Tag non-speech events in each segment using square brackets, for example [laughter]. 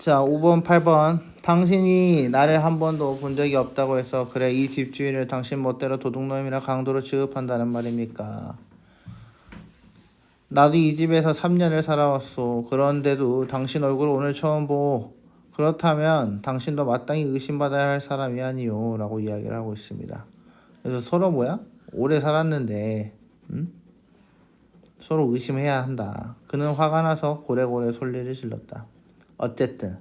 자, 5번, 8번. 당신이 나를 한 번도 본 적이 없다고 해서 그래 이 집주인을 당신 멋대로 도둑놈이라 강도로 취급한다는 말입니까? 나도 이 집에서 3년을 살아왔소. 그런데도 당신 얼굴 오늘 처음 보. 그렇다면 당신도 마땅히 의심받아야 할 사람이 아니요. 라고 이야기를 하고 있습니다. 그래서 서로 뭐야? 오래 살았는데, 음? 서로 의심해야 한다. 그는 화가 나서 고래고래 솔리를 질렀다. 어쨌든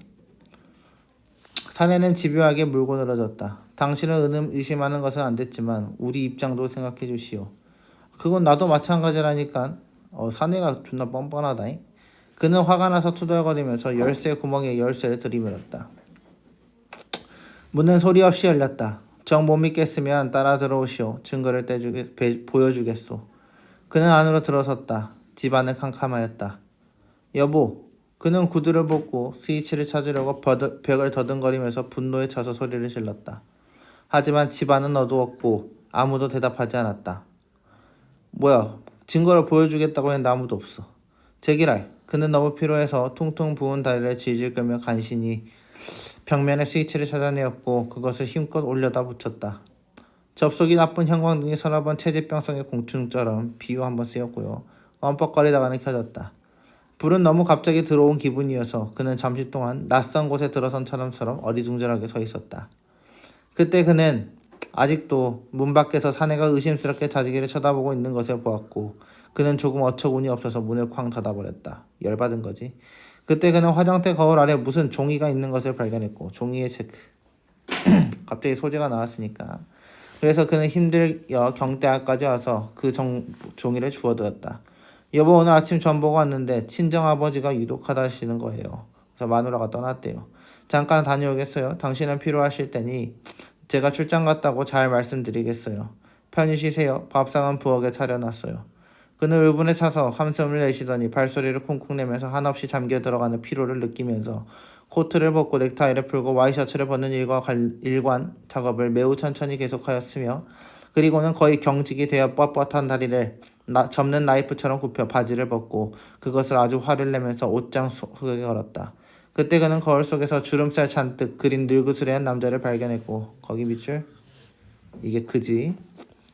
사내는 집요하게 물고 늘어졌다. 당신을 은음 의심하는 것은 안 됐지만 우리 입장도 생각해 주시오. 그건 나도 마찬가지라니까. 어, 사내가 존나 뻔뻔하다잉. 그는 화가 나서 투덜거리면서 열쇠 구멍에 열쇠를 들이밀었다. 문은 소리 없이 열렸다. 정 못 믿겠으면 따라 들어오시오. 증거를 떼주게, 배- 보여주겠소. 그는 안으로 들어섰다. 집안은 캄캄하였다. 여보, 그는 구두를 벗고 스위치를 찾으려고 벽을 더듬거리면서 분노에 차서 소리를 질렀다. 하지만 집안은 어두웠고 아무도 대답하지 않았다. 뭐야, 증거를 보여주겠다고 했는데 아무도 없어. 제기랄, 그는 너무 피로해서 퉁퉁 부은 다리를 질질 끌며 간신히 벽면의 스위치를 찾아내었고 그것을 힘껏 올려다 붙였다. 접속이 나쁜 형광등이 서너 번 체질병성의 공충처럼 비유 한번 쓰였고요. 껌뻑거리다가는 켜졌다. 불은 너무 갑자기 들어온 기분이어서 그는 잠시 동안 낯선 곳에 들어선 사람처럼 어리둥절하게 서 있었다. 그때 그는 아직도 문 밖에서 사내가 의심스럽게 자기를 쳐다보고 있는 것을 보았고 그는 조금 어처구니 없어서 문을 쾅 닫아버렸다. 열받은 거지. 그때 그는 화장대 거울 아래 무슨 종이가 있는 것을 발견했고 종이에 체크. [clears throat] 갑자기 소재가 나왔으니까. 그래서 그는 힘들어 경대학까지 와서 그 정, 종이를 주워들었다. 여보 오늘 아침 전보가 왔는데 친정 아버지가 유독하다시는 거예요. 그래서 마누라가 떠났대요. 잠깐 다녀오겠어요. 당신은 필요하실 테니 제가 출장 갔다고 잘 말씀드리겠어요. 편히 쉬세요. 밥상은 부엌에 차려놨어요. 그는 울분에 차서 함성을 내쉬더니 발소리를 쿵쿵 내면서 한없이 잠겨 들어가는 피로를 느끼면서 코트를 벗고 넥타이를 풀고 와이셔츠를 벗는 일과 관, 일관 작업을 매우 천천히 계속하였으며 그리고는 거의 경직이 되어 뻣뻣한 다리를 나, 접는 나이프처럼 굽혀 바지를 벗고 그것을 아주 화를 내면서 옷장 속에 걸었다. 그때 그는 거울 속에서 주름살 잔뜩 그린 늙으스레한 남자를 발견했고 거기 밑줄 이게 그지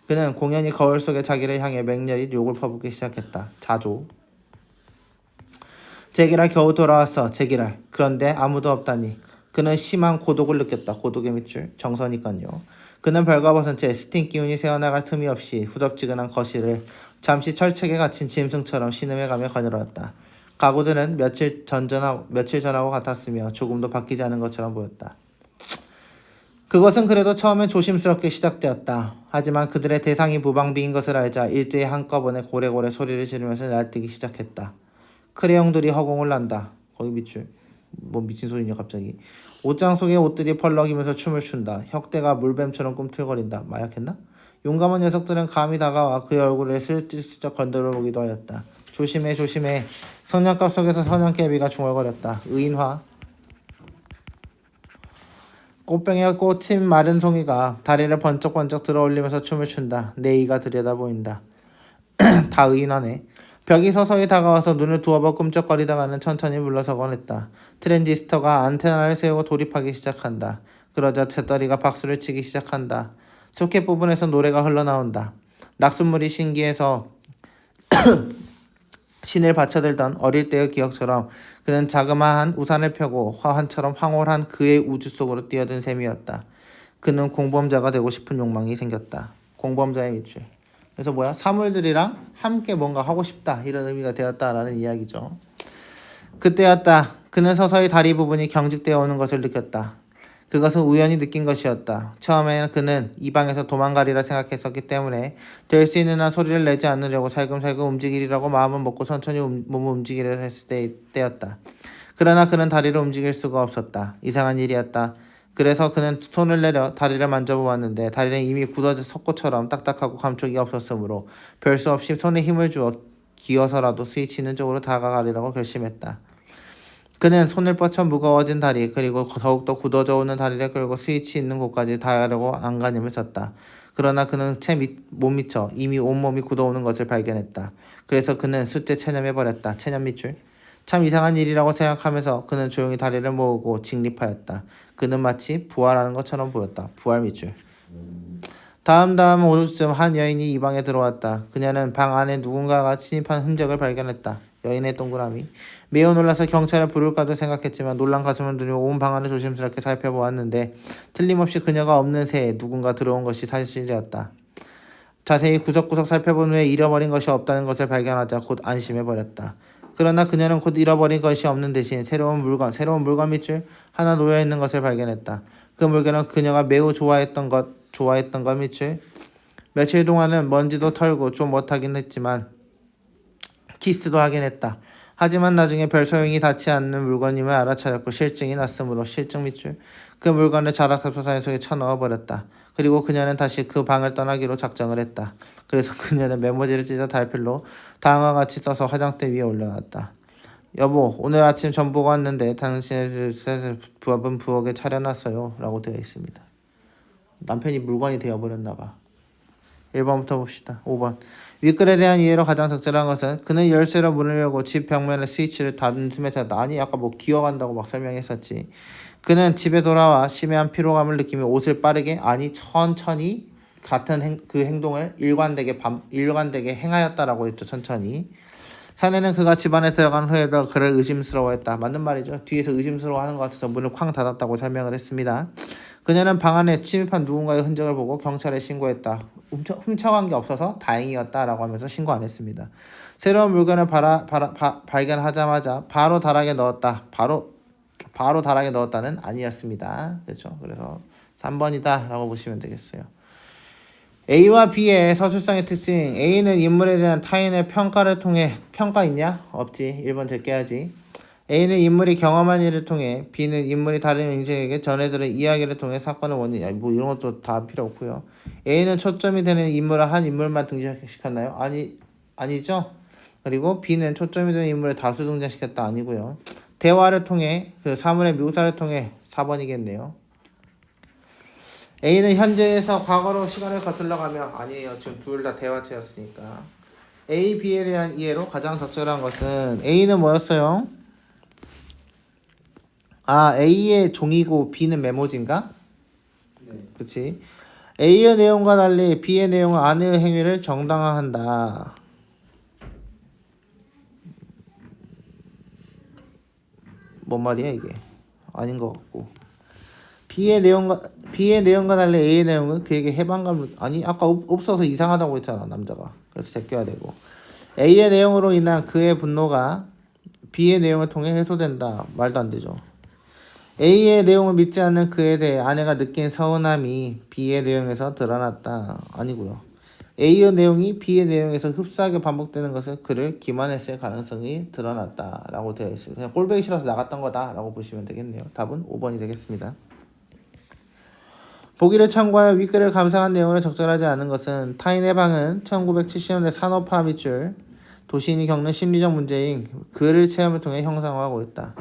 그는 공연히 거울 속에 자기를 향해 맹렬히 욕을 퍼붓기 시작했다. 자조. 제기랄 겨우 돌아왔어. 제기랄. 그런데 아무도 없다니. 그는 심한 고독을 느꼈다. 고독의 밑줄. 정서니까요. 그는 벌거벗은 채 스팅 기운이 새어나갈 틈이 없이 후덥지근한 거실을 잠시 철책에 갇힌 짐승처럼 신음해가며 거닐었다. 가구들은 며칠 전전하고 며칠 전하고 같았으며 조금도 바뀌지 않은 것처럼 보였다. 그것은 그래도 처음엔 조심스럽게 시작되었다. 하지만 그들의 대상이 무방비인 것을 알자 일제히 한꺼번에 고래고래 소리를 지르면서 날뛰기 시작했다. 크레용들이 허공을 난다. 거기 밑줄. 뭐 미친 소리냐 갑자기. 옷장 속의 옷들이 펄럭이면서 춤을 춘다. 혁대가 물뱀처럼 꿈틀거린다. 마약했나? 용감한 녀석들은 감히 다가와 그의 얼굴을 슬쩍슬쩍 건드려 보기도 하였다. 조심해 조심해. 성냥갑 속에서 성냥개비가 중얼거렸다. 의인화. 꽃병에 꽂힌 마른 송이가 다리를 번쩍번쩍 들어올리면서 춤을 춘다. 내 이가 들여다 보인다. [clears throat] 다 의인하네. 벽이 서서히 다가와서 눈을 두어봐 꿈쩍거리다가는 천천히 물러서곤 했다. 트랜지스터가 안테나를 세우고 돌입하기 시작한다. 그러자 재떨이가 박수를 치기 시작한다. 소켓 부분에서 노래가 흘러나온다. 낙숫물이 신기해서 [clears throat] 신을 받쳐들던 어릴 때의 기억처럼 그는 자그마한 우산을 펴고 화환처럼 황홀한 그의 우주 속으로 뛰어든 셈이었다. 그는 공범자가 되고 싶은 욕망이 생겼다. 공범자의 밑줄. 그래서 뭐야? 사물들이랑 함께 뭔가 하고 싶다 이런 의미가 되었다라는 이야기죠. 그때였다. 그는 서서히 다리 부분이 경직되어 오는 것을 느꼈다. 그것은 우연히 느낀 것이었다. 처음에는 그는 이 방에서 도망가리라 생각했었기 때문에 될 수 있는 한 소리를 내지 않으려고 살금살금 움직이리라고 마음을 먹고 천천히 움- 몸을 움직이려 했을 때, 때였다. 그러나 그는 다리를 움직일 수가 없었다. 이상한 일이었다. 그래서 그는 손을 내려 다리를 만져보았는데 다리는 이미 굳어진 석고처럼 딱딱하고 감촉이 없었으므로 별 수 없이 손에 힘을 주어 기어서라도 스위치 있는 쪽으로 다가가리라고 결심했다. 그는 손을 뻗쳐 무거워진 다리 그리고 더욱더 굳어져 오는 다리를 끌고 스위치 있는 곳까지 다가려고 안간힘을 썼다. 그러나 그는 채 못 미쳐 이미 온몸이 굳어오는 것을 발견했다. 그래서 그는 숫제 체념해버렸다. 체념 밑줄. 참 이상한 일이라고 생각하면서 그는 조용히 다리를 모으고 직립하였다. 그는 마치 부활하는 것처럼 보였다. 부활 밑줄. 다음 다음 오후쯤 한 여인이 이 방에 들어왔다. 그녀는 방 안에 누군가가 침입한 흔적을 발견했다. 여인의 동그라미. 매우 놀라서 경찰을 부를까도 생각했지만 놀란 가슴을 들여 온방 안을 조심스럽게 살펴보았는데 틀림없이 그녀가 없는 새에 누군가 들어온 것이 사실이었다. 자세히 구석구석 살펴본 후에 잃어버린 것이 없다는 것을 발견하자 곧 안심해버렸다. 그러나 그녀는 곧 잃어버린 것이 없는 대신 새로운 물건, 새로운 물건 밑줄 하나 놓여 있는 것을 발견했다. 그 물건은 그녀가 매우 좋아했던 것, 좋아했던 것 밑줄. 며칠 동안은 먼지도 털고 좀 못하긴 했지만 키스도 하긴 했다. 하지만 나중에 별 소용이 닿지 않는 물건임을 알아차렸고 실증이 났으므로 실증 밑줄 그 물건을 자락사소산 속에 쳐넣어 버렸다. 그리고 그녀는 다시 그 방을 떠나기로 작정을 했다. 그래서 [laughs] 그녀는 메모지를 찢어 달필로 다음과 같이 써서 화장대 위에 올려놨다. 여보, 오늘 아침 전보가 왔는데 당신의 부업은 부엌에 차려놨어요. 라고 되어 있습니다. 남편이 물건이 되어버렸나 봐. 1번부터 봅시다. 5번. 윗글에 대한 이해로 가장 적절한 것은 그는 열쇠로 문을 열고 집 벽면에 스위치를 단숨에 닫았다. 아니 아까 뭐 기어간다고 막 설명했었지. 그는 집에 돌아와 심해한 피로감을 느끼며 옷을 빠르게 아니 천천히 같은 행, 그 행동을 일관되게 반, 일관되게 행하였다라고 했죠. 천천히. 사내는 그가 집안에 들어간 후에도 그를 의심스러워했다. 맞는 말이죠. 뒤에서 의심스러워하는 것 같아서 문을 쾅 닫았다고 설명을 했습니다. 그녀는 방 안에 침입한 누군가의 흔적을 보고 경찰에 신고했다. 훔쳐, 훔쳐 간 게 없어서 다행이었다라고 하면서 신고 안 했습니다. 새로운 물건을 바라, 바라, 바, 발견하자마자 바로 다락에 넣었다. 바로 바로 다락에 넣었다는 아니었습니다. 그렇죠? 그래서 3번이다라고 보시면 되겠어요. A와 B의 서술상의 특징 A는 인물에 대한 타인의 평가를 통해 평가 있냐? 없지. 1번 제껴야지. A는 인물이 경험한 일을 통해 B는 인물이 다른 인생에게 전해들은 이야기를 통해 사건을 원인이야. 뭐 이런 것도 다 필요 없고요. A는 초점이 되는 인물을 한 인물만 등장시켰나요? 아니 아니죠. 그리고 B는 초점이 되는 인물을 다수 등장시켰다 아니고요. 대화를 통해 그 사물의 묘사를 통해 4번이겠네요. A는 현재에서 과거로 시간을 거슬러 가며 아니에요. 지금 둘 다 대화체였으니까. A, B에 대한 이해로 가장 적절한 것은 A는 뭐였어요? 아, A의 종이고 B는 메모지인가? 네. 그치? A의 내용과 달리 B의 내용은 아내의 행위를 정당화한다. 뭔 말이야 이게? 아닌 것 같고. B의 내용과 B의 내용과 달리 A의 내용은 그에게 해방감을 아니 아까 없, 없어서 이상하다고 했잖아 남자가. 그래서 제껴야 되고. A의 내용으로 인한 그의 분노가 B의 내용을 통해 해소된다. 말도 안 되죠. A의 내용을 믿지 않는 그에 대해 아내가 느낀 서운함이 B의 내용에서 드러났다. 아니고요. A의 내용이 B의 내용에서 흡사하게 반복되는 것은 그를 기만했을 가능성이 드러났다 라고 되어 있습니다. 그냥 꼴보기 싫어서 나갔던 거다 라고 보시면 되겠네요. 답은 5번이 되겠습니다. 보기를 참고하여 윗글을 감상한 내용을 적절하지 않은 것은 타인의 방은 1970년대 산업화 밑줄 도시인이 겪는 심리적 문제인 그를 체험을 통해 형성하고 있다.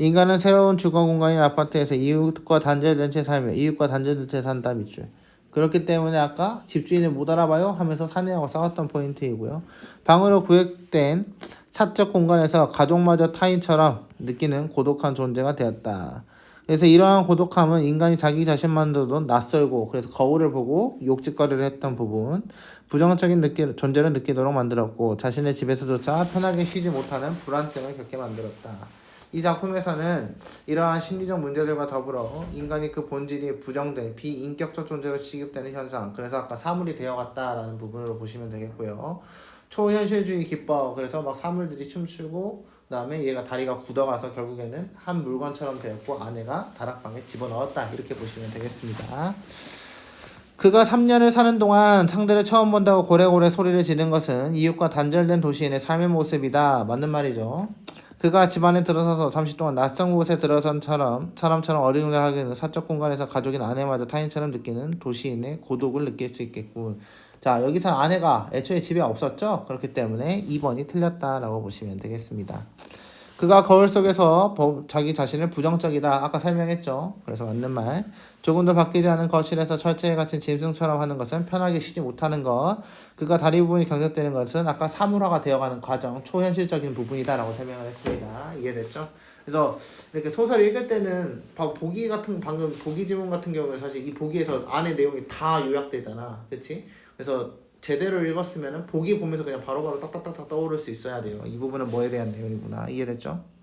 인간은 새로운 주거 공간인 아파트에서 이웃과 단절된 채 살며 이웃과 단절된 채 산다 밑줄. 그렇기 때문에 아까 집주인을 못 알아봐요 하면서 사내하고 싸웠던 포인트이고요. 방으로 구획된 사적 공간에서 가족마저 타인처럼 느끼는 고독한 존재가 되었다. 그래서 이러한 고독함은 인간이 자기 자신만으로도 낯설고 그래서 거울을 보고 욕짓거리를 했던 부분 부정적인 느끼, 존재를 느끼도록 만들었고 자신의 집에서조차 편하게 쉬지 못하는 불안증을 겪게 만들었다. 이 작품에서는 이러한 심리적 문제들과 더불어 인간이 그 본질이 부정된 비인격적 존재로 취급되는 현상 그래서 아까 사물이 되어갔다라는 부분으로 보시면 되겠고요. 초현실주의 기법 그래서 막 사물들이 춤추고 그 다음에 얘가 다리가 굳어가서 결국에는 한 물건처럼 되었고 아내가 다락방에 집어넣었다 이렇게 보시면 되겠습니다. 그가 3년을 사는 동안 상대를 처음 본다고 고래고래 소리를 지른 것은 이웃과 단절된 도시인의 삶의 모습이다. 맞는 말이죠. 그가 집안에 들어서서 잠시 동안 낯선 곳에 들어선 처럼 사람처럼 어리둥절하게 되는 사적 공간에서 가족인 아내마저 타인처럼 느끼는 도시인의 고독을 느낄 수 있겠군. 자 여기서 아내가 애초에 집에 없었죠. 그렇기 때문에 2번이 틀렸다라고 보시면 되겠습니다. 그가 거울 속에서 버- 자기 자신을 부정적이다. 아까 설명했죠. 그래서 맞는 말. 조금도 바뀌지 않은 거실에서 철제에 갇힌 짐승처럼 하는 것은 편하게 쉬지 못하는 것. 그가 다리 부분이 경직되는 것은 아까 사물화가 되어가는 과정, 초현실적인 부분이다라고 설명을 했습니다. 이해됐죠? 그래서 이렇게 소설 읽을 때는 바- 보기 같은 방금 보기 지문 같은 경우는 사실 이 보기에서 안에 내용이 다 요약되잖아, 그렇지? 그래서 제대로 읽었으면은 보기 보면서 그냥 바로바로 딱딱딱딱 떠오를 수 있어야 돼요. 이 부분은 뭐에 대한 내용이구나 이해됐죠?